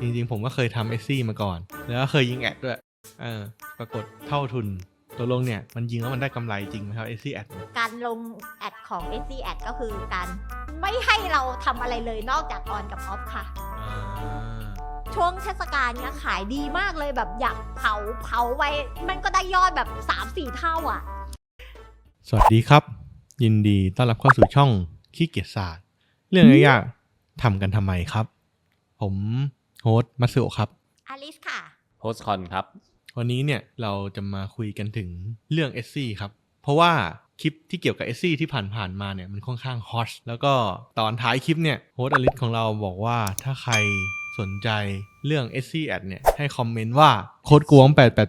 จริงๆ ผมก็เคยทำเอซี่มาก่อน แล้วก็เคยยิงแอดด้วย เออ ปรากฏเท่าทุนตัวลงเนี่ย มันยิงแล้วมันได้กำไรจริงไหมครับเอซี่แอดการลงแอดของ s c Ad ก็คือการไม่ให้เราทำอะไรเลยนอกจากออนกับออฟค่ะ ช่วงเทศกาลเนี้ยขายดีมากเลยแบบอยากเผาเผาไว้ มันก็ได้ยอดแบบ 3-4 เท่าอะ สวัสดีครับ ยินดีต้อนรับเข้าสู่ช่องขี้เกียจศาสตร์ เรื่องยากๆทำกันทำไมครับ ผมโฮสต์มัตสึโอะครับ อลิสค่ะ โพสคอนครับ วันนี้เนี่ยเราจะมาคุยกันถึงเรื่อง s อครับ เพราะว่าคลิปที่เกี่ยวกับ s อที่ผ่านๆมาเนี่ยมันค่อนข้างฮอตแล้วก็ตอนท้ายคลิปเนี่ยโฮสต์อลิสของเราบอกว่าถ้าใครสนใจเรื่อง s อ Ad เนี่ยให้คอมเมนต์ว่าโค้ดกวง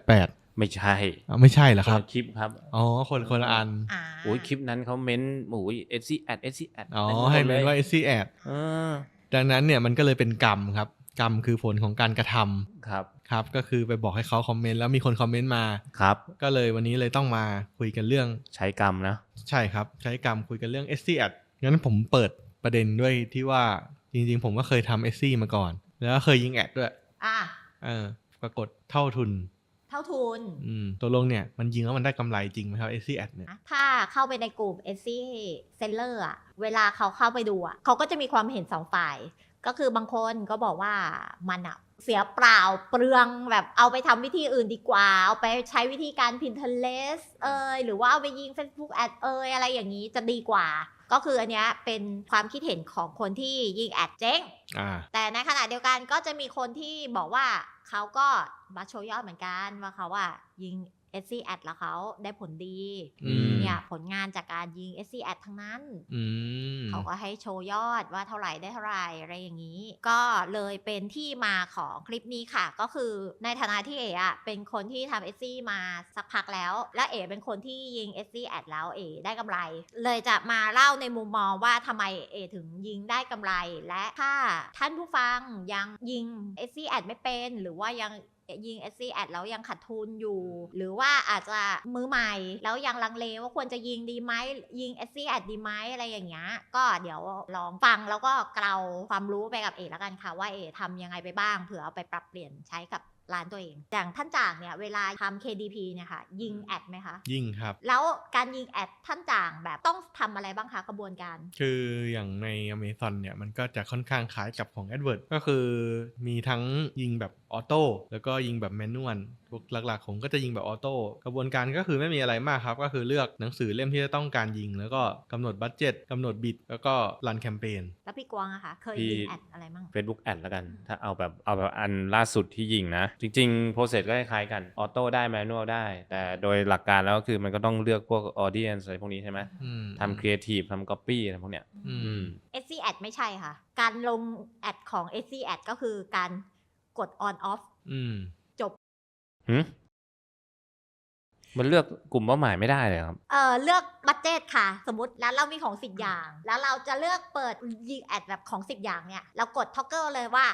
888ไม่ใช่อะไม่ใช่เหรอครับนละคลิปครับอ๋อคนคนละอันอ่าโอ้ยคลิปนั้นเขาเม้นโอ้ยเอสซีแอดเอสซีแอดอ๋อให้เมนว่า s อ Ad เออ ดังนั้นเนี่ยมันก็เลยเป็นกรรมครับ กรรมคือผลของการกระทำครับครับ ก็คือไปบอกให้เขาคอมเมนต์แล้วมีคนคอมเมนต์มาครับ ก็เลยวันนี้เลยต้องมาคุยกันเรื่องใช้กรรมนะ ใช่ครับ ใช้กรรมคุยกันเรื่อง s อ Ad งั้นผมเปิดประเด็นด้วยที่ว่าจริงๆ ผมก็เคยทำ s อมาก่อน แล้วก็เคยยิงแอดด้วย อะเออปรากฏเท่าทุน เท่าทุน อืมตัวลงเนี่ยมันยิงแล้วมันได้กำไรจริงไหมครับ s อ Ad เนี่ย ถ้าเข้าไปในกลุ่ม s c Seller อะเวลาเขาเข้าไปดูอะเขาก็จะมีความเห็นสองฝ่าย ก็คือบางคนก็บอกว่ามันอะเสียเปล่าเปลืองแบบเอาไปทำวิธีอื่นดีกว่า เอาไปใช้วิธีการ Pinterest เอยหรือว่าเอาไปยิง Facebook Ad เอยอะไรอย่างนี้จะดีกว่า ก็คืออันเนี้ยเป็นความคิดเห็นของคนที่ยิงแอดเจ๊งอ่าแต่ในขณะเดียวกันก็จะมีคนที่บอกว่าเขาก็มาโชว์ยอดเหมือนกันว่าเขาว่ายิง s c Ad แล้วเขาได้ผลดีอืมเนี่ยผลงานจากการยิง s c Ad ทั้งนั้นอืมเขาก็ให้โชว์ยอดว่าเท่าไหร่ได้เท่าไหร่อะไรอย่างนี้ ก็เลยเป็นที่มาของคลิปนี้ค่ะ ก็คือในฐานะที่เอ๋อะเป็นคนที่ทำเอซี่มาสักพักแล้ว และเอ๋เป็นคนที่ยิงเอซี่แอดแล้วเอ๋ได้กำไร เลยจะมาเล่าในมุมมองว่าทำไมเอ๋ถึงยิงได้กำไร และถ้าท่านผู้ฟังยังยิงเอซี่แอดไม่เป็น หรือว่ายัง ยิง s c Ad แล้วยังขาดทุนอยู่ หรือว่าอาจจะมือใหม่ แล้วยังลังเลว่าควรจะยิงดีไหมยิง s c Ad ดีไหมอะไรอย่างเงี้ยก็เดี๋ยวลองฟังแล้วก็เกลาความรู้ไปกับเอแล้วกันค่ะว่าเอทำยังไงไปบ้าง เผื่อเอาไปปรับเปลี่ยนใช้กับ ร้านตัวเอง อย่างท่านจ่างเนี่ยเวลาทำ KDP เนี่ยค่ะยิงแอดไหมคะ ยิงครับ แล้วการยิงแอดท่านจ่างแบบต้องทำอะไรบ้างคะกระบวนการ คืออย่างใน Amazon เนี่ยมันก็จะค่อนข้างคล้ายกับของ AdWords ก็คือมีทั้งยิงแบบออโต้แล้วก็ยิงแบบแมนนวล หลักๆ ผมก็จะยิงแบบออโต้กระบวนการก็คือไม่มีอะไรมากครับ ก็คือเลือกหนังสือเล่มที่จะต้องการยิง แล้วก็กำหนดบัตเจ็ตกำหนดบิดแล้วก็รันแคมเปญแล้วพี่กวางอะคะเคยพี่ยิงแอดอะไรมั่ง Facebook แอดแล้วกัน ถ้าเอาแบบเอาแบบอันล่าสุดที่ยิงนะ จริงๆโปรเซสก็คล้ายๆกันออโต้ได้แมนนวลได้ แต่โดยหลักการแล้วก็คือมันก็ต้องเลือกพวกออเดียนอะไรพวกนี้ใช่ไหมอืมทำครีเอทีฟทำก๊อปปี้อะไรพวกเนี้ยอือืมม s c Ad ไม่ใช่ค่ะ การลงแอดของ s c Ad ก็คือการกด on off อืมจบ หืมมันเลือกกลุ่มเป้าหมายไม่ได้เลยครับ เอ่อเลือกบัตเจตค่ะ สมมติแล้วเรามีของ10อย่าง แล้วเราจะเลือกเปิดยิงแอดแบบของ10อย่างเนี่ย เรากดท็อกเกอร์เลยว่า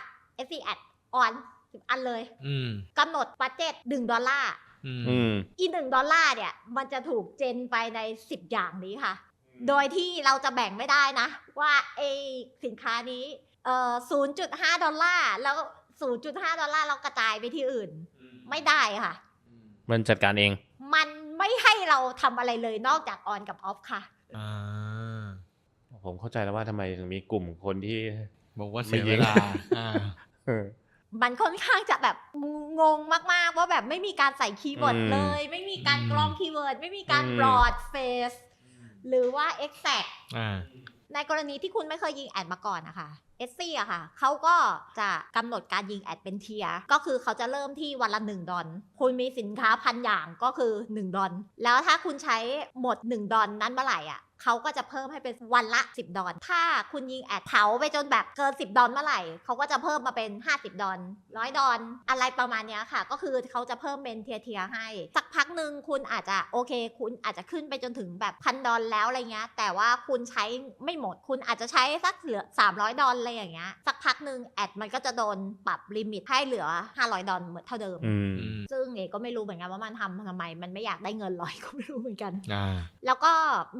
s c Ad on 10อันเลยอืมกำหนดบัตเจต1ดอลลาร์อืมอืม อีหนึ่งดอลลาร์เนี่ย มันจะถูกเจนไปใน10อย่างนี้ค่ะ โดยที่เราจะแบ่งไม่ได้นะ ว่าเอสินค้านี้เอ่อ0.5ดอลลาร์แล้ว0.5ดอลลาร์เรากระจายไปที่อื่น ไม่ได้ค่ะ มันจัดการเอง มันไม่ให้เราทำอะไรเลยนอกจากออนกับออฟค่ะ อ่าผมเข้าใจแล้วว่าทำไมถึงมีกลุ่มคนที่ บอกว่าเสียเวลาอ่า เออ มันค่อนข้างจะแบบงงมากๆ ว่าแบบไม่มีการใส่คีย์เวิร์ดอืม เลย ไม่มีการอืมกรองคีย์เวิร์ด ไม่มีการอืม บรอดเฟสหรือว่า exact อ่า ในกรณีที่คุณไม่เคยยิงแอดมาก่อนนะคะเอสซี่อะค่ะเขาก็จะกำหนดการยิงแอดเป็นเทีย ก็คือเขาจะเริ่มที่วันละ 1 ดอลคุณมีสินค้าพันอย่างก็คือ 1 ดอลแล้วถ้าคุณใช้หมด 1 ดอลนั้นเมื่อไหร่อะ เขาก็จะเพิ่มให้เป็นวันละ 10 ดอลถ้าคุณยิงแอดเผาไปจนแบบเกิน 10 ดอลเมื่อไหร่ เขาก็จะเพิ่มมาเป็น 50 ดอลร้อยดอลอะไรประมาณเนี้ยค่ะ ก็คือเขาจะเพิ่มเป็นเทียร์เทียร์ให้ สักพักหนึ่งคุณอาจจะโอเค คุณอาจจะขึ้นไปจนถึงแบบพันดอลแล้วอะไรเงี้ย แต่ว่าคุณใช้ไม่หมด คุณอาจจะใช้สักเหลือ 300 ดอลอะไรอย่างเงี้ย สักพักหนึ่งแอดมันก็จะโดนปรับลิมิตให้เหลือ 500 ดอลเหมือนเท่าเดิมอืมอืมซึ่งเอก็ไม่รู้เหมือนกันว่ามันทำทำไม มันไม่อยากได้เงินลอยก็ไม่รู้เหมือนกันอ่าแล้วก็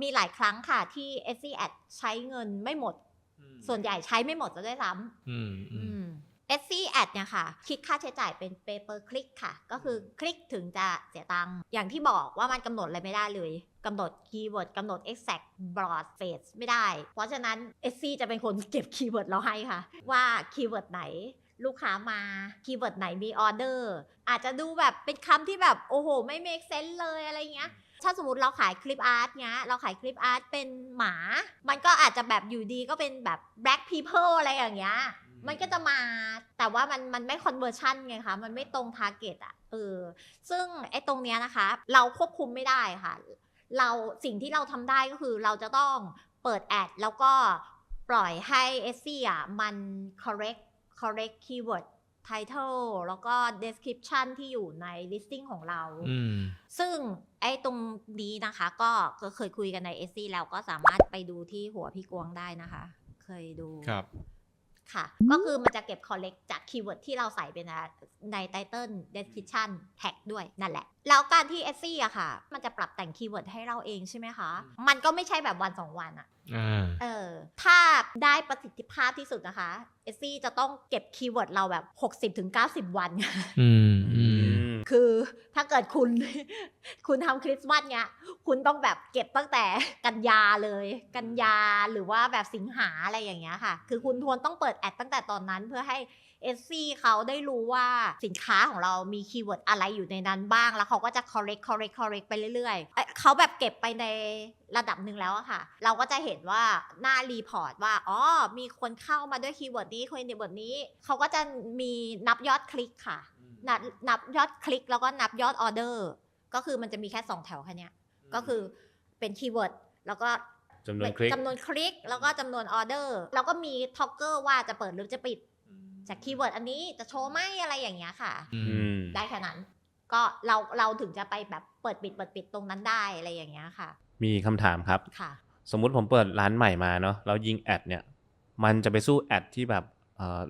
มีหลายครั้งค่ะที่ s c Ad ใช้เงินไม่หมด ส่วนใหญ่ใช้ไม่หมดจะได้ซ้ำอืมอือืมม SC Ad เนี่ยค่ะ คิดค่าใช้จ่ายเป็น pay per click ค่ะ ก็คือคลิกถึงจะเสียตังค์อย่างที่บอกว่ามันกำหนดอะไรไม่ได้เลยกำหนดคีย์เวิร์ดกำหนด exact broad phrase ไม่ได้ เพราะฉะนั้น SC จะเป็นคนเก็บคีย์เวิร์ดเราให้ค่ะ ว่าคีย์เวิร์ดไหน ลูกค้ามาคีย์เวิร์ดไหนมีออเดอร์อาจจะดูแบบเป็นคำที่แบบโอ้โห ไม่ make sense เลยอะไรเงี้ยถ้าสมมติเราขายคลิปอาร์ตเนี้ย เราขายคลิปอาร์ตเป็นหมา มันก็อาจจะแบบอยู่ดีก็เป็นแบบ black people อะไรอย่างเงี้ย มันก็จะมา แต่ว่ามันมันไม่ conversion ไงคะ มันไม่ตรง target อะเออ ซึ่งไอ้ตรงเนี้ยนะคะ เราควบคุมไม่ได้ค่ะ เราสิ่งที่เราทำได้ก็คือเราจะต้องเปิดแอดแล้วก็ปล่อยให้ SC อะมัน correct correct keyword title แล้วก็ description ที่อยู่ใน listing ของเราอืมซึ่งไอ้ตรงนี้นะคะก็ก็เคยคุยกันใน SC แล้วก็สามารถไปดูที่หัวพี่กวงได้นะคะ เคยดูครับ ค่ะ ก็คือมันจะเก็บ collect จากคีย์เวิร์ดที่เราใส่ไปในใน title description tag ด้วยนั่นแหละ แล้วการที่ SC อะค่ะ มันจะปรับแต่งคีย์เวิร์ดให้เราเองใช่ไหมคะ มันก็ไม่ใช่แบบวันสองวันอะอ่าเออ ถ้าได้ประสิทธิภาพที่สุดนะคะ SC จะต้องเก็บคีย์เวิร์ดเราแบบ 60-90 วันอืมอืม คือถ้าเกิดคุณ คุณทำคริสต์มาสเนี้ย คุณต้องแบบเก็บตั้งแต่กันยาเลย กันยาหรือว่าแบบสิงหาอะไรอย่างเงี้ยค่ะ คือคุณทวนต้องเปิดแอดตั้งแต่ตอนนั้นเพื่อให้เอซีเขาได้รู้ว่าสินค้าของเรามีคีย์เวิร์ดอะไรอยู่ในนั้นบ้าง แล้วเขาก็จะ correct correct correct ไปเรื่อยๆเเขาแบบเก็บไปในระดับหนึ่งแล้วอะค่ะ เราก็จะเห็นว่าหน้ารีพอร์ตว่า อ๋อ มีคนเข้ามาด้วยคีย์เวิร์ดนี้คีย์เวิร์ดนี้ เขาก็จะมีนับยอดคลิกค่ะ นับนับยอดคลิกแล้วก็นับยอดออเดอร์ ก็คือมันจะมีแค่2แถวแค่เนี้ยก็คือเป็นคีย์เวิร์ดแล้วก็จำนวนคลิกจำนวนคลิกแล้วก็จำนวนออเดอร์ แล้วก็มีท็อกเกอร์ว่าจะเปิดหรือจะปิด จากคีย์เวิร์ดอันนี้จะโชว์ไหมอะไรอย่างเงี้ยค่ะอือืมมได้แค่นั้น ก็เราเราถึงจะไปแบบเปิดปิดเปิดปิดตรงนั้นได้อะไรอย่างเงี้ยค่ะ มีคำถามครับค่ะ สมมุติผมเปิดร้านใหม่มาเนาะแล้วยิงแอดเนี่ย มันจะไปสู้แอดที่แบบเอ่อ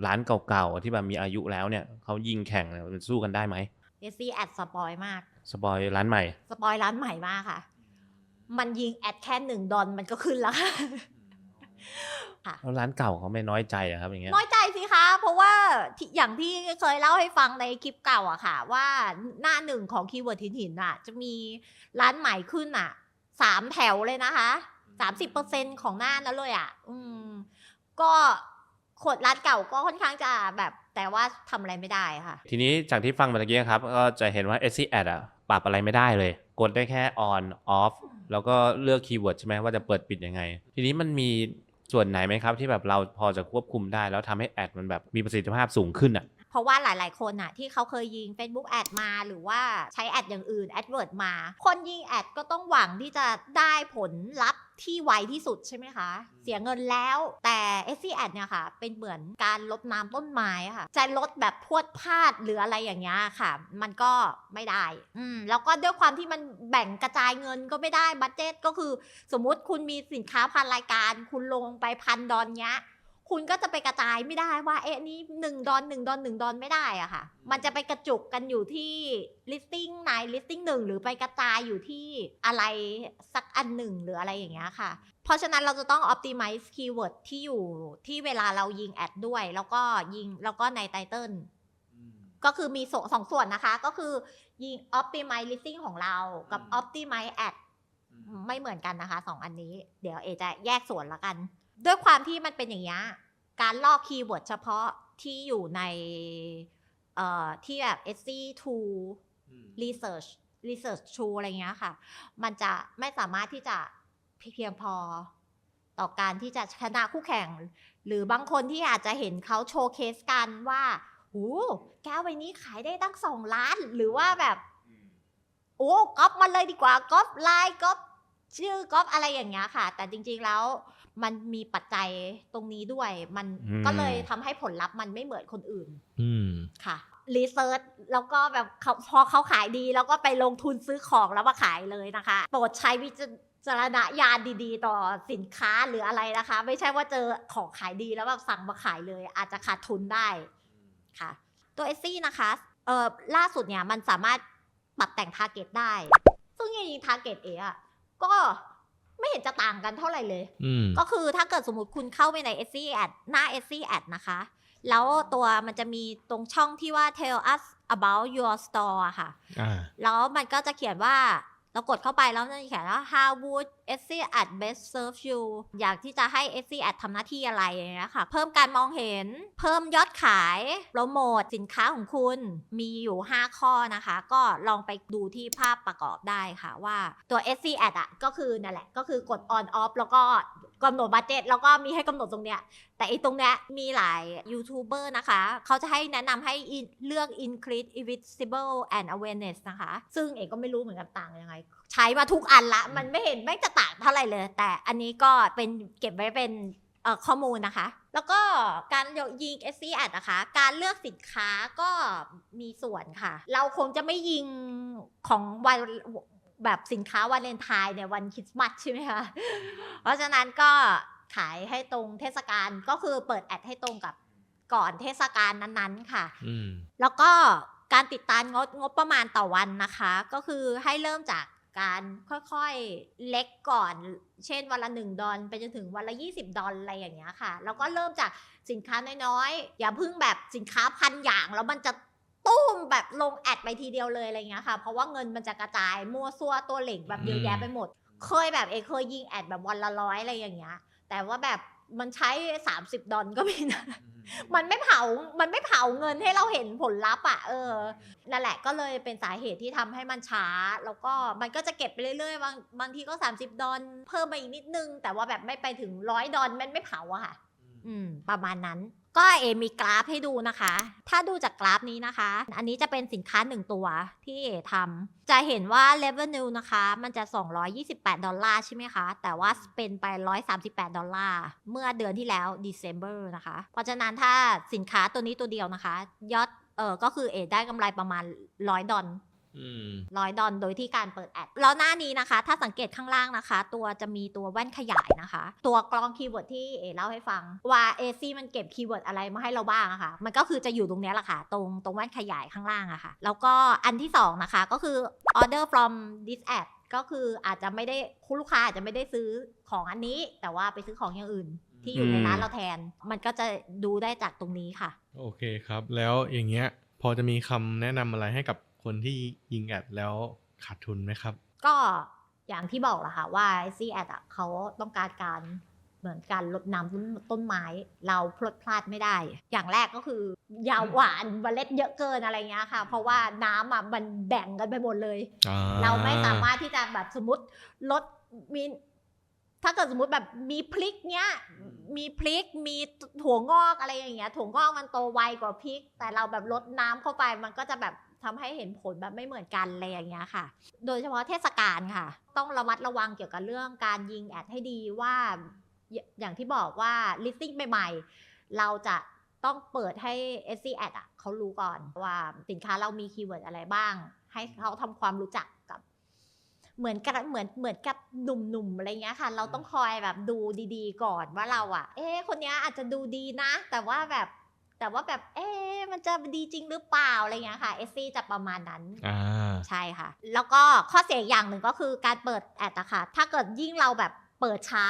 ร้านเก่าๆที่แบบมีอายุแล้วเนี่ยเขายิงแข่งเนี่ยมันสู้กันได้ไหมเอซี่แอดสปอยมากสปอยร้านใหม่ สปอยร้านใหม่มากค่ะ มันยิงแอดแค่หนึ่งดอลมันก็ขึ้นแล้วค่ะค่ะแล้วร้านเก่าเขาไม่น้อยใจอะครับอย่างเงี้ยน้อยใจสิคะ เพราะว่าที่อย่างที่เคยเล่าให้ฟังในคลิปเก่าอะค่ะ ว่าหน้าหนึ่งของคีย์เวิร์ดหินหินอะจะมีร้านใหม่ขึ้นอะสามแถวเลยนะคะสามสิบเปอร์เซ็นของหน้านั้นเลยอะอืมก็ ขดร้านเก่าก็ค่อนข้างจะแบบแต่ว่าทำอะไรไม่ได้ค่ะ ทีนี้จากที่ฟังมาตะกี้ครับ ก็จะเห็นว่า SC Ad อะปรับอะไรไม่ได้เลย กดได้แค่ on off แล้วก็เลือกคีย์เวิร์ดใช่ไหมว่าจะเปิดปิดยังไง ทีนี้มันมีส่วนไหนไหมครับที่แบบเราพอจะควบคุมได้ แล้วทำให้แอดมันแบบมีประสิทธิภาพสูงขึ้นอะ ราะว่าหลาย ๆ คนอะที่เขาเคยยิง Facebook แอดมา หรือว่าใช้แอดอย่างอื่นแอดเวิร์ดมา คนยิงแอดก็ต้องหวังที่จะได้ผลลัพธ์ที่ไวที่สุดใช่ไหมคะ เสียเงินแล้วแต่ s c Ad เนี่ยค่ะ เป็นเหมือนการลดน้ำต้นไม้ค่ะ จะลดแบบพรวดพลาดหรืออะไรอย่างเงี้ยค่ะ มันก็ไม่ได้อืมแล้วก็ด้วยความที่มันแบ่งกระจายเงินก็ไม่ได้บัตเจตก็คือ สมมุติคุณมีสินค้าพันรายการ คุณลงไปพันดอนเนี้ย คุณก็จะไปกระจายไม่ได้ว่าเอ๊ะนี่หนึ่งดอนหนึ่งดอนหนึ่งดอนไม่ได้อะค่ะ มันจะไปกระจุกกันอยู่ที่ listing ไหน listing หนึ่งหรือไปกระจายอยู่ที่อะไรสักอันหนึ่งหรืออะไรอย่างเงี้ยค่ะ เพราะฉะนั้นเราจะต้อง optimize keyword ที่อยู่ที่เวลาเรายิงแอดด้วย แล้วก็ยิงแล้วก็ใน title ก็คือมีสองสองส่วนนะคะ ก็คือยิง optimize listing ของเรากับ optimize ad ไม่เหมือนกันนะคะสองอันนี้ เดี๋ยวเอจะแยกส่วนละกัน ด้วยความที่มันเป็นอย่างนี้การลอกคีย์เวิร์ดเฉพาะที่อยู่ในที่แบบ SC2 Research Research Tool อะไรเงี้ยค่ะ มันจะไม่สามารถที่จะเพียงพอต่อการที่จะชนะคู่แข่ง หรือบางคนที่อาจจะเห็นเขาโชว์เคสกันว่าหูแก้วใบนี้ขายได้ตั้งสองล้าน หรือว่าแบบโอ้ก๊อปมาเลยดีกว่าก๊อปไลน์ก๊อปชื่อก๊อปอะไรอย่างเงี้ยค่ะ แต่จริง ๆแล้ว มันมีปัจจัยตรงนี้ด้วย มันอืมก็เลยทำให้ผลลัพธ์มันไม่เหมือนคนอื่นอืมค่ะรีเสิร์ชแล้วก็แบบเขาพอเขาขายดี แล้วก็ไปลงทุนซื้อของแล้วมาขายเลยนะคะ โปรดใช้วิจารณญาณดีๆ ต่อสินค้าหรืออะไรนะคะ ไม่ใช่ว่าเจอของขายดีแล้วแบบสั่งมาขายเลย อาจจะขาดทุนได้ค่ะ ตัวเอซี่นะคะเอ่อล่าสุดเนี่ยมันสามารถปรับแต่งทาร์เก็ตได้ ซึ่งจริงๆทาร์เก็ตเอะอะก็ ไม่เห็นจะต่างกันเท่าไหร่เลยอืมก็คือถ้าเกิดสมมติคุณเข้าไปใน SC Ad หน้า SC Ad นะคะ แล้วตัวมันจะมีตรงช่องที่ว่า tell us about your store อะค่ะอ่าแล้วมันก็จะเขียนว่าเรากดเข้าไปแล้วมันจะเขียนว่า how would Etsy ad best serve you อยากที่จะให้ Etsy ad ทำหน้าที่อะไรอย่างเงี้ยค่ะเพิ่มการมองเห็น เพิ่มยอดขายโปรโมทสินค้าของคุณมีอยู่ 5 ข้อนะคะ ก็ลองไปดูที่ภาพประกอบได้ค่ะว่าตัว Etsy ad อะก็คือนั่นแหละ ก็คือกด on off แล้วก็กำหนดบัตเจ็ตแล้วก็มีให้กำหนดตรงเนี้ย แต่อีตรงเนี้ยมีหลายยูทูบเบอร์นะคะ เขาจะให้แนะนำให้เลือก increase visible and awareness นะคะ ซึ่งเอกก็ไม่รู้เหมือนกันต่างยังไง ใช้มาทุกอันละ มันไม่เห็นไม่จะต่างเท่าไหร่เลย แต่อันนี้ก็เป็นเก็บไว้เป็นเอ่อข้อมูลนะคะ แล้วก็การยิง SC ad นะคะ การเลือกสินค้าก็มีส่วนค่ะ เราคงจะไม่ยิงของวันแบบสินค้าวาเลนไทน์ในวันคริสต์มาสใช่ไหมคะ เพราะฉะนั้นก็ขายให้ตรงเทศกาลก็คือเปิดแอดให้ตรงกับก่อนเทศกาลนั้นๆค่ะอืมแล้วก็การติดตามงบงบประมาณต่อวันนะคะ ก็คือให้เริ่มจาก การค่อยๆเล็กก่อน เช่นวันละ 1 ดอลไปจนถึงวันละ 20 ดอลอะไรอย่างเงี้ยค่ะ แล้วก็เริ่มจากสินค้าน้อยๆ อย่าเพิ่งแบบสินค้าพันอย่างแล้วมันจะตุ้มแบบลงแอดไปทีเดียวเลยอะไรเงี้ยค่ะ เพราะว่าเงินมันจะกระจายมั่วซั่วตัวเหล็กแบบเยอะแยะไปหมด เคยแบบเอเคยยิงแอดแบบวันละร้อยอะไรอย่างเงี้ย แต่ว่าแบบ มันใช้ 30 ดอลก็มีนะมันไม่เผา มันไม่เผาเงินให้เราเห็นผลลัพธ์อะ เออ นั่นแหละก็เลยเป็นสาเหตุที่ทำให้มันช้า แล้วก็มันก็จะเก็บไปเรื่อยๆ บางบางทีก็ 30 ดอลเพิ่มมาอีกนิดนึง แต่ว่าแบบไม่ไปถึงร้อยดอลมันไม่เผาอะค่ะ อืม ประมาณนั้น ก็เอมีกราฟให้ดูนะคะ ถ้าดูจากกราฟนี้นะคะ อันนี้จะเป็นสินค้าหนึ่งตัวที่เอทำจะเห็นว่า revenue นะคะ มันจะ 228 ดอลลาร์ใช่ไหมคะ แต่ว่าเป็นไป 138 ดอลลาร์ เมื่อเดือนที่แล้ว December นะคะ เพราะฉะนั้นถ้าสินค้าตัวนี้ตัวเดียวนะคะ ยอดเออก็คือเอได้กำไรประมาณ 100 ดอล ร้อยดอลโดยที่การเปิดแอด แล้วหน้านี้นะคะ ถ้าสังเกตข้างล่างนะคะ ตัวจะมีตัวแว่นขยายนะคะ ตัวกรองคีย์เวิร์ดที่เอเล่าให้ฟัง ว่าเอซี่มันเก็บคีย์เวิร์ดอะไรมาให้เราบ้างอะค่ะ มันก็คือจะอยู่ตรงเนี้ยแหละค่ะ ตรงตรงแว่นขยายข้างล่างอะค่ะ แล้วก็อันที่สองนะคะ ก็คือ order from this ad ก็คืออาจจะไม่ได้คุณลูกค้าอาจจะไม่ได้ซื้อของอันนี้ แต่ว่าไปซื้อของอย่างอื่นที่อยู่ในร้านเราแทน มันก็จะดูได้จากตรงนี้ค่ะ โอเคครับ แล้วอย่างเงี้ยพอจะมีคำแนะนำอะไรให้กับ คนที่ยิงแอดแล้วขาดทุนไหมครับ ก็อย่างที่บอกแหละค่ะว่าซีแอดอะเขาต้องการการเหมือนการลดน้ำต้นต้นไม้เราพลดพลาดไม่ได้ อย่างแรกก็คือยาวหวานเมล็ดเยอะเกินอะไรเงี้ยค่ะ เพราะว่าน้ำอะมันแบ่งกันไปหมดเลยอ่าเราไม่สามารถที่จะแบบสมมติลดมีถ้าเกิดสมมติแบบมีพริกเนี้ย มีพริกมีถั่วงอกอะไรอย่างเงี้ยถั่วงอกมันโตไวกว่าพริก แต่เราแบบลดน้ำเข้าไปมันก็จะแบบ ทำให้เห็นผลแบบไม่เหมือนกันอะไรอย่างเงี้ยค่ะ โดยเฉพาะเทศกาลค่ะ ต้องระมัดระวังเกี่ยวกับเรื่องการยิงแอดให้ดีว่าอย่างที่บอกว่า listing ใหม่ๆเราจะต้องเปิดให้ SC ad อะเขารู้ก่อนว่าสินค้าเรามีคีย์เวิร์ดอะไรบ้าง ให้เขาทำความรู้จักกับ เหมือนกับเหมือนเหมือนกับหนุ่มๆอะไรเงี้ยค่ะ เราต้องคอยแบบดูดีๆ ก่อนว่าเราอะ เอ๊ะคนนี้อาจจะดูดีนะ แต่ว่าแบบ แต่ว่าแบบเอ๊ะมันจะดีจริงหรือเปล่าอะไรเงี้ยค่ะ SC จะประมาณนั้นอ่าใช่ค่ะ แล้วก็ข้อเสียอีกอย่างหนึ่งก็คือการเปิดแอดอะค่ะ ถ้าเกิดยิ่งเราแบบเปิดช้า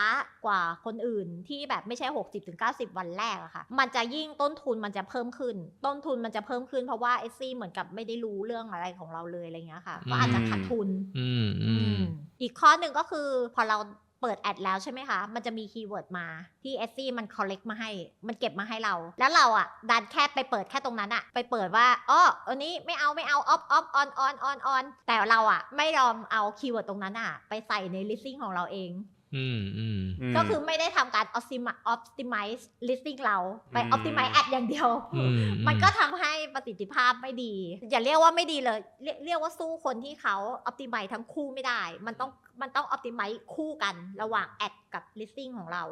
กว่าคนอื่นที่แบบไม่ใช่ 60-90 วันแรกอะค่ะ มันจะยิ่งต้นทุนมันจะเพิ่มขึ้น ต้นทุนมันจะเพิ่มขึ้นเพราะว่าเอซี่เหมือนกับไม่ได้รู้เรื่องอะไรของเราเลยอะไรเงี้ยค่ะ ก็อาจจะขาดทุนอืมอือืมมอีกข้อหนึ่งก็คือพอเราเปิดแอดแล้วใช่ไหมคะ มันจะมีคีย์เวิร์ดมาที่ s อมัน collect มาให้ มันเก็บมาให้เรา แล้วเราอะ ดันแค่ไปเปิดแค่ตรงนั้นอะ ไปเปิดว่าอ๋ออันนี้ไม่เอาไม่เอา off off on on on on แต่เราอะ ไม่ยอมเอาคีย์เวิร์ดตรงนั้นอะ ไปใส่ใน listing ของเราเอง อืมอืมมก็คือไม่ได้ทำการ optimi- optimize listing เรา ไปอืม optimize ad อย่างเดียวอืมมันก็ทำให้ประสิทธิภาพไม่ดี อย่าเรียกว่าไม่ดีเลยเรียกเรียกว่าสู้คนที่เขา optimize ทั้งคู่ไม่ได้ มันต้องมันต้อง optimize คู่กันระหว่าง ad กับ listing ของเรา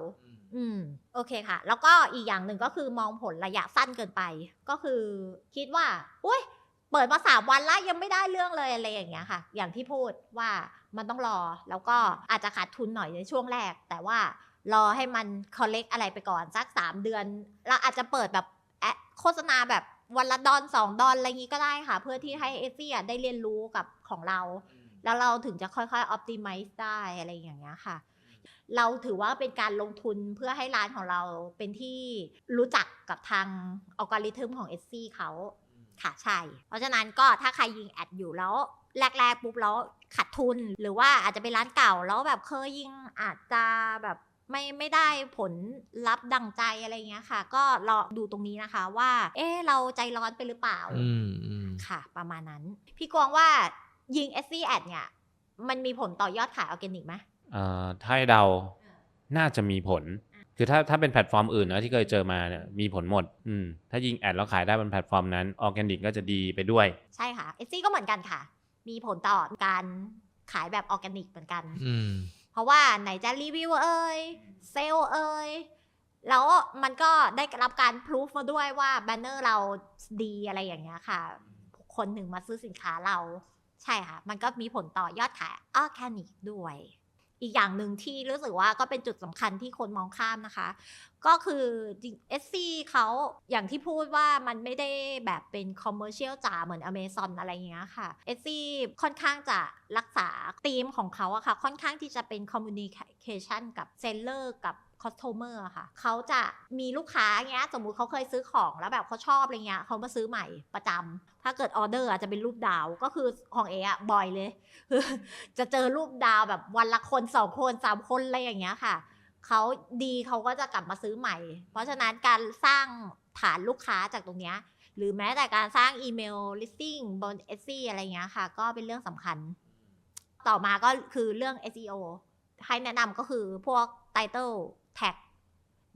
อืมโอเคค่ะ แล้วก็อีกอย่างหนึ่งก็คือมองผลระยะสั้นเกินไป ก็คือคิดว่า อุ้ยเปิดมาสามวันแล้วยังไม่ได้เรื่องเลยอะไรอย่างเงี้ยค่ะ อย่างที่พูดว่า มันต้องรอ แล้วก็อาจจะขาดทุนหน่อยในช่วงแรก แต่ว่ารอให้มัน collect อะไรไปก่อนสักสามเดือนเราอาจจะเปิดแบบแอดโฆษณาแบบวันละดอนสองดอนอะไรอย่างงี้ก็ได้ค่ะ เพื่อที่ให้เอซี่ได้เรียนรู้กับของเรา แล้วเราถึงจะค่อยๆ optimize ได้อะไรอย่างเงี้ยค่ะ เราถือว่าเป็นการลงทุนเพื่อให้ร้านของเราเป็นที่รู้จักกับทางอัลกอริทึมของ s อเขา ค่ะใช่ เพราะฉะนั้นก็ถ้าใครยิงแอดอยู่แล้วแรกๆปุ๊บแล้วขาดทุน หรือว่าอาจจะเป็นร้านเก่าแล้วแบบเคยยิงอาจจะแบบไม่ไม่ได้ผลลัพธ์ดังใจอะไรเงี้ยค่ะ ก็รอดูตรงนี้นะคะว่า เอ๊ะเราใจร้อนไปหรือเปล่าอืมอืมค่ะ ประมาณนั้น พี่กวางว่ายิง s อ Ad เนี่ย มันมีผลต่อยอดขายออร์แกนิกไหมเอ่อถ้าให้เดาน่าจะมีผล คือถ้าถ้าเป็นแพลตฟอร์มอื่นนะที่เคยเจอมาเนี่ยมีผลหมดอืมถ้ายิงแอดแล้วขายได้บนแพลตฟอร์มนั้นออร์แกนิกก็จะดีไปด้วย ใช่ค่ะ s อก็เหมือนกันค่ะ มีผลต่อการขายแบบออร์แกนิกเหมือนกัน อืมเพราะว่าไหนจะรีวิวเอ่ยเซลล์เอ่ยแล้วมันก็ได้รับการพิสูจมาด้วยว่าแบนเนอร์เราดีอะไรอย่างเงี้ยค่ะ คนหนึ่งมาซื้อสินค้าเรา ใช่ค่ะ มันก็มีผลต่อยอดขายออร์แกนิกด้วย อีกอย่างหนึ่งที่รู้สึกว่าก็เป็นจุดสำคัญที่คนมองข้ามนะคะ ก็คือจริง SC เขาอย่างที่พูดว่ามันไม่ได้แบบเป็นคอมเมอร์เชียลจ๋าเหมือน Amazon อะไรอย่างเงี้ยค่ะ SC ค่อนข้างจะรักษาธีมของเขาอะค่ะ ค่อนข้างที่จะเป็นคอมมูนิเคชันกับเซลเลอร์กับ คอสโตเมอร์ค่ะเขาจะมีลูกค้าเงี้ย สมมุติเขาเคยซื้อของแล้วแบบเขาชอบอะไรเงี้ยเขามาซื้อใหม่ประจำถ้าเกิดออเดอร์อาจจะเป็นรูปดาวก็คือของเออะบ่อยเลย จะเจอรูปดาวแบบวันละคนสองคนสามคนอะไรอย่างเงี้ยค่ะเขาดีเขาก็จะกลับมาซื้อใหม่ เพราะฉะนั้นการสร้างฐานลูกค้าจากตรงเนี้ยหรือแม้แต่การสร้างอีเมล listing บน e t s y อะไรเงี้ยค่ะ ก็เป็นเรื่องสำคัญ ต่อมาก็คือเรื่อง SEO ให้แนะนำก็คือพวก title tag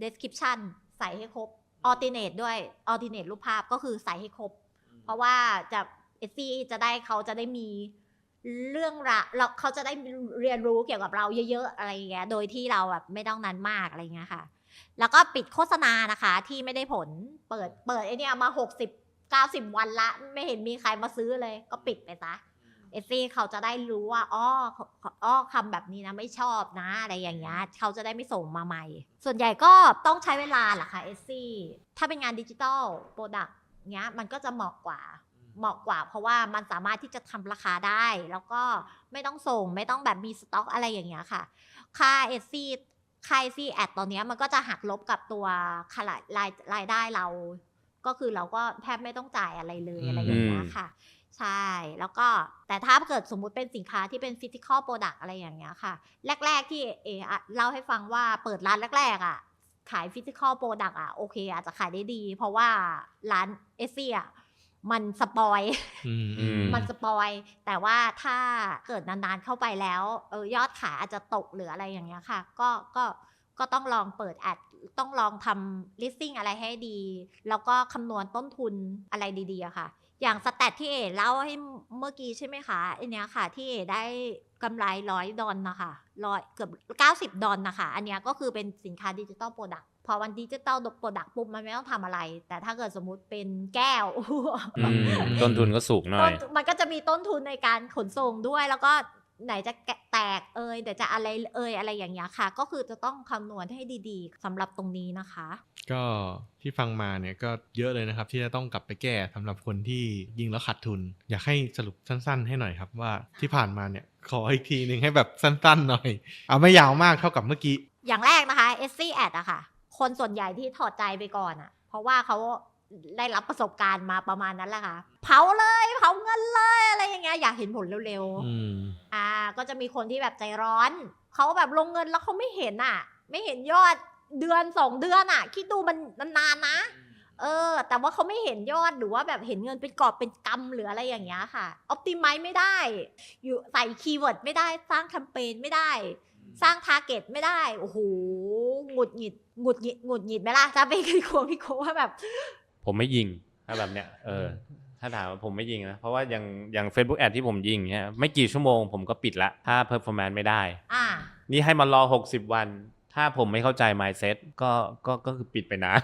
description ใส่ให้ครบ alternate ด้วย alternate รูปภาพก็คือใส่ให้ครบ เพราะว่าจะ s อจะได้เขาจะได้มีเรื่องระเราเขาจะได้เรียนรู้เกี่ยวกับเราเยอะ ๆ อะไรอย่างเงี้ย โดยที่เราแบบไม่ต้องนั้นมากอะไรเงี้ยค่ะ แล้วก็ปิดโฆษณานะคะที่ไม่ได้ผล เปิดเปิดไอเนี้ยมาหกสิบเก้าสิบวันละ ไม่เห็นมีใครมาซื้อเลย ก็ปิดไปซะ เอซี่เขาจะได้รู้ว่าอ้ออ้อคำแบบนี้นะไม่ชอบนะอะไรอย่างเงี้ยเขาจะได้ไม่ส่งมาใหม่ ส่วนใหญ่ก็ต้องใช้เวลาแหละค่ะเอซี่ถ้าเป็นงานดิจิตอลโปรดักต์เนี้ยมันก็จะเหมาะกว่าเหมาะกว่า เพราะว่ามันสามารถที่จะทำราคาได้ แล้วก็ไม่ต้องส่งไม่ต้องแบบมีสต็อกอะไรอย่างเงี้ยค่ะ ค่าเอซี่ค่าเอซี่แอดตอนเนี้ยมันก็จะหักลบกับตัวค่ารายรายรายได้เรา ก็คือเราก็แทบไม่ต้องจ่ายอะไรเลยอะไรอย่างเงี้ยค่ะ ใช่ แล้วก็แต่ถ้าเกิดสมมุติเป็นสินค้าที่เป็นฟิสิกอลโปรดักอะไรอย่างเงี้ยค่ะ แรก ๆ ที่เออะเล่าให้ฟังว่าเปิดร้านแรก ๆ อะ ขายฟิสิกอลโปรดักอะโอเค อาจจะขายได้ดี เพราะว่าร้านเอเซียมันสปอยอืมอืมมันสปอย แต่ว่าถ้าเกิดนานๆเข้าไปแล้ว เออยอดขายอาจจะตกหรืออะไรอย่างเงี้ยค่ะ ก็ก็ ก็ต้องลองเปิดแอดต้องลองทำ listing อะไรให้ดี แล้วก็คำนวณต้นทุนอะไรดีๆอะค่ะ อย่างสแตทที่เอเล่าให้เมื่อกี้ใช่ไหมคะไอเนี้ยค่ะ ที่เอได้กำไรร้อยดอลนะคะร้อยเกือบเก้าสิบดอลนะคะ อันเนี้ยก็คือเป็นสินค้าดิจิตอลโปรดักต์พอวันดิจิตอลโปรดักต์ปุ๊บมันไม่ต้องทำอะไร แต่ถ้าเกิดสมมุติเป็นแก้วอืมต้นทุนก็สูงหน่อยต้นมันก็จะมีต้นทุนในการขนส่งด้วยแล้วก็ ไหนจะแกะแตกเอยเดี๋ยวจะอะไรเอยอะไรอย่างเงี้ยค่ะ ก็คือจะต้องคำนวณให้ดีๆสำหรับตรงนี้นะคะ ก็ที่ฟังมาเนี่ยก็เยอะเลยนะครับ ที่จะต้องกลับไปแก้สำหรับคนที่ยิงแล้วขาดทุน อยากให้สรุปสั้น ๆ ให้หน่อยครับว่าที่ผ่านมาเนี่ยขออีกทีหนึ่งให้แบบสั้น ๆ หน่อย เอาไม่ยาวมากเท่ากับเมื่อกี้ อย่างแรกนะคะ s c ad อะค่ะ คนส่วนใหญ่ที่ถอดใจไปก่อนอะเพราะว่าเขา ได้รับประสบการณ์มาประมาณนั้นแหละค่ะ เผาเลยเผาเงินเลยอะไรอย่างเงี้ยอยากเห็นผลเร็วๆอืมอ่า ก็จะมีคนที่แบบใจร้อน เขาแบบลงเงินแล้วเขาไม่เห็นอะ ไม่เห็นยอดเดือนสองเดือนอะ คิดดูมันนานๆนะ เออ แต่ว่าเขาไม่เห็นยอดหรือว่าแบบเห็นเงินเป็นกอบเป็นกำหรืออะไรอย่างเงี้ยค่ะออ t ติ i ม e ไม่ได้ อยู่ใส่คีย์เวิร์ดไม่ได้สร้างแคมเปญไม่ได้ สร้างทาร์เก็ตไม่ได้โอ้โหหงุดหงิดหงุดหงิดหงุดหงิดไหมล่ะถ้าเป็นพี่โคพี่โคว่าแบบ ผมไม่ยิงถ้าแบบเนี้ยเออถ้าถามว่าผมไม่ยิงนะ เพราะว่าอย่างอย่าง Facebook Ad ที่ผมยิงเนี่ยไม่กี่ชั่วโมงผมก็ปิดละ ถ้า performance ไม่ได้ อ่า นี่ให้มารอ 60 วัน ถ้าผมไม่เข้าใจ mindset ก็ก็ก็คือปิดไปนะ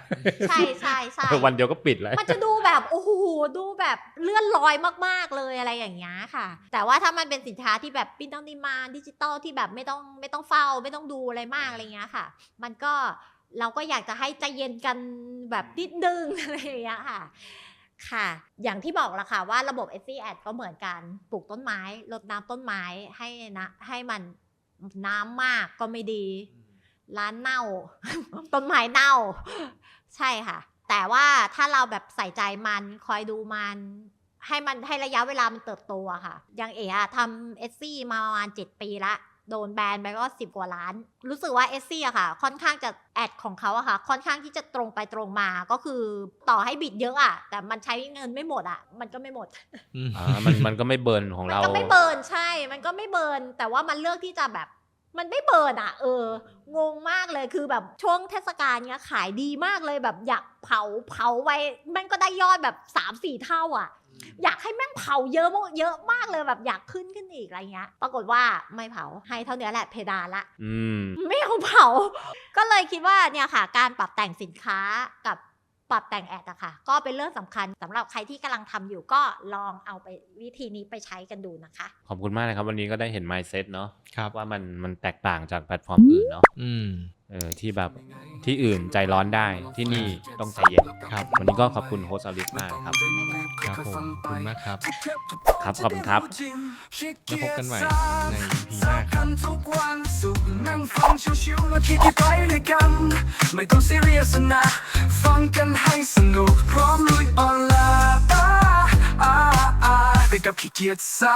ใช่ใช่ใช่วันเดียวก็ปิดแล้ว มันจะดูแบบโอ้โหดูแบบเลื่อนลอยมากๆเลยอะไรอย่างเงี้ยค่ะ แต่ว่าถ้ามันเป็นสินค้าที่แบบปิ้นต้องดีมาดิจิตอลที่แบบไม่ต้องไม่ต้องเฝ้า ไม่ต้องดูอะไรมากอะไรเงี้ยค่ะ มันก็ เราก็อยากจะให้ใจเย็นกันแบบนิดนึงอะไรอย่างเงี้ยค่ะ ค่ะ อย่างที่บอกละค่ะว่าระบบ s อ Ad ก็เหมือนกันปลูกต้นไม้รดน้ำต้นไม้ให้นะให้มันน้ำมากก็ไม่ดี ร้านเน่า ต้นไม้เน่า ใช่ค่ะ แต่ว่าถ้าเราแบบใส่ใจมันคอยดูมันให้มันให้ระยะเวลามันเติบโตอะค่ะ อย่างเอ๋อะทำเอสซี่มาประมาณเจ็ดปีละ โดนแบนไปก็สิบกว่าล้าน รู้สึกว่าเอสซี่อะค่ะ ค่อนข้างจะแอดของเขาอะค่ะ ค่อนข้างที่จะตรงไปตรงมาก็คือต่อให้บิดเยอะอะแต่มันใช้เงินไม่หมดอะมันก็ไม่หมดอืมอ่ามันมันก็ไม่เบิร์นของมันเรา ก็ไม่เบิร์นใช่ มันก็ไม่เบิร์นแต่ว่ามันเลือกที่จะแบบ มันไม่เบิร์นอะ เออ งงมากเลยคือแบบช่วงเทศกาลเนี้ยขายดีมากเลยแบบอยากเผาเผาไว้แม่งก็ได้ยอดแบบสามสี่เท่าอะ อยากให้แม่งเผาเยอะมากเยอะมากเลยแบบอยากขึ้นขึ้นอีกอะไรเงี้ย ปรากฏว่าไม่เผาให้เท่านี้แหละเพดานละอืมไม่เอาเผา ก็เลยคิดว่าเนี่ยค่ะ การปรับแต่งสินค้ากับปรับแต่งแอดอะค่ะ ก็เป็นเรื่องสำคัญสำหรับใครที่กำลังทำอยู่ก็ลองเอาไปวิธีนี้ไปใช้กันดูนะคะ ขอบคุณมากนะครับ วันนี้ก็ได้เห็น mindset เนาะครับว่ามันมันแตกต่างจากแพลตฟอร์มอื่นเนาะอืม เออที่แบบที่อื่นใจร้อนได้ที่นี่ต้องใจเย็นครับ วันนี้ก็ขอบคุณโฮสต์อลิสมากนะครับ ครับผมขอบคุณมากครับ ครับขอบคุณครับแล้วพบกันใหม่ใน EP หน้าครับทุกวันศุกร์นั่งฟังชิวๆแล้วคิดที่ไปด้วยกัน ไม่ต้องซีเรียสนะ ฟังกันให้สนุก พร้อมลุยออนไลน์ไปกับขี้เกียจซา